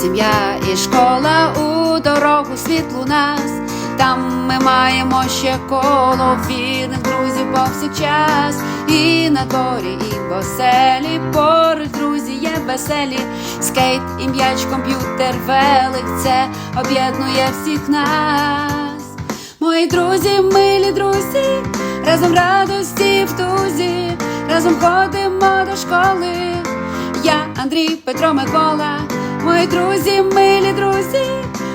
сім'я і школа у дорогу світлу нас. Там ми маємо ще коло вірних друзів повсякчас. І на дворі, і в оселі поруч друзі є веселі. Скейт і м'яч, комп'ютер, велик це об'єднує всіх нас. Мої друзі, милі друзі, разом радості в тузі, разом ходимо до школи. Я Андрій, Петро, Микола, мої друзі, милі друзі,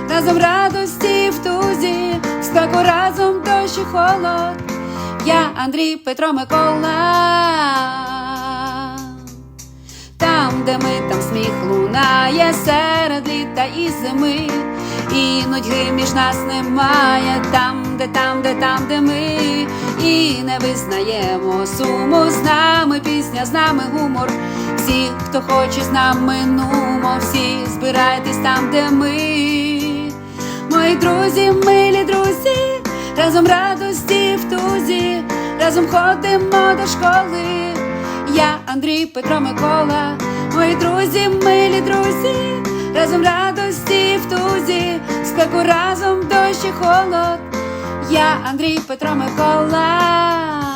разом радості в тузі, в спеку разом дощ і холод. Я Андрій, Петро, Микола. Там, де ми, там сміх лунає серед літа і зими, і нудьги між нас немає, там, де, там, де, там, де ми, і не визнаємо суму з нами пісня, з нами гумор. Всі, хто хоче з нами нумо, там, де ми. Мої друзі, милі друзі, разом радості в тузі, разом ходимо до школи. Я Андрій, Петро, Микола, мої друзі, милі друзі, разом радості в тузі, в спеку разом дощ і холод. Я Андрій, Петро, Микола.